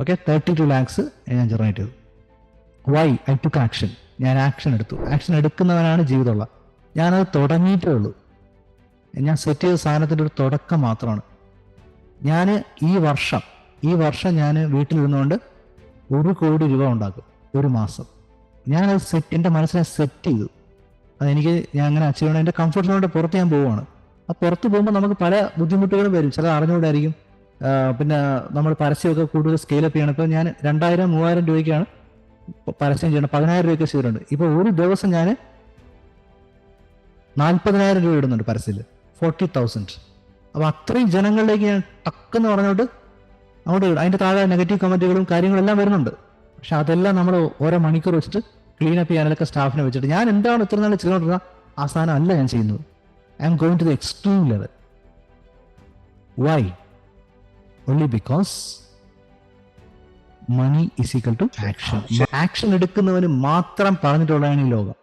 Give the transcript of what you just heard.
Okay thirty two lakhs ഞാൻ generate ചെയ്തു. Why I took action ഞാൻ ആക്ഷൻ എടുത്തു. ആക്ഷൻ എടുക്കുന്നവനാണ് ജീവിതമുള്ള. ഞാനത് തുടങ്ങിയിട്ടേ ഉള്ളൂ. ഞാൻ സെറ്റ് ചെയ്ത സാധനത്തിന്റെ ഒരു തുടക്കം മാത്രമാണ്. ഞാൻ ഈ വർഷം ഈ വർഷം ഞാൻ വീട്ടിലിരുന്നുകൊണ്ട് ഒരു കോടി രൂപ ഉണ്ടാക്കും. ഒരു മാസം. ഞാനത് സെറ്റ് എന്റെ മനസ്സിനെ സെറ്റ് ചെയ്തു. അതെനിക്ക് ഞാൻ അങ്ങനെ അച്ചീവ് എന്റെ കംഫർട്ട് സോണിന്റെ പുറത്ത് ഞാൻ പോവുകയാണ്. ആ പുറത്ത് പോകുമ്പോൾ നമുക്ക് പല ബുദ്ധിമുട്ടുകളും വരും. ചില അറിഞ്ഞുകൂടായിരിക്കും. പിന്നെ നമ്മൾ പരസ്യമൊക്കെ കൂടുതൽ സ്കെയിലപ്പ് ചെയ്യണം. ഇപ്പോൾ ഞാൻ രണ്ടായിരം മൂവായിരം രൂപയ്ക്കാണ് പരസ്യം ചെയ്യണം പതിനായിരം രൂപയ്ക്ക് ചെയ്തിട്ടുണ്ട് ഇപ്പോൾ ഒരു ദിവസം ഞാൻ നാൽപ്പതിനായിരം രൂപ ഇടുന്നുണ്ട് പരസ്യത്തിൽ. Forty thousand. അപ്പോൾ അത്രയും ജനങ്ങളിലേക്ക് ഞാൻ ടക്കെന്ന് പറഞ്ഞോട്ട് അങ്ങോട്ട്. അതിന്റെ താഴെ നെഗറ്റീവ് കമന്റുകളും കാര്യങ്ങളെല്ലാം വരുന്നുണ്ട്. പക്ഷെ അതെല്ലാം നമ്മൾ ഓരോ മണിക്കൂർ വെച്ചിട്ട് ക്ലീൻ അപ്പ് ചെയ്യാനൊക്കെ സ്റ്റാഫിനെ വെച്ചിട്ട്. ഞാൻ എന്താണ് ഇത്ര നാളെ ചെയ്തുകൊണ്ടിരുന്ന ആ സാധനം അല്ല ഞാൻ ചെയ്യുന്നത്. I'm going to the extreme level why only because money is equal to action action എടുക്കുന്നവന് മാത്രം പറഞ്ഞിട്ടുള്ളതാണ് ഈ ലോകം.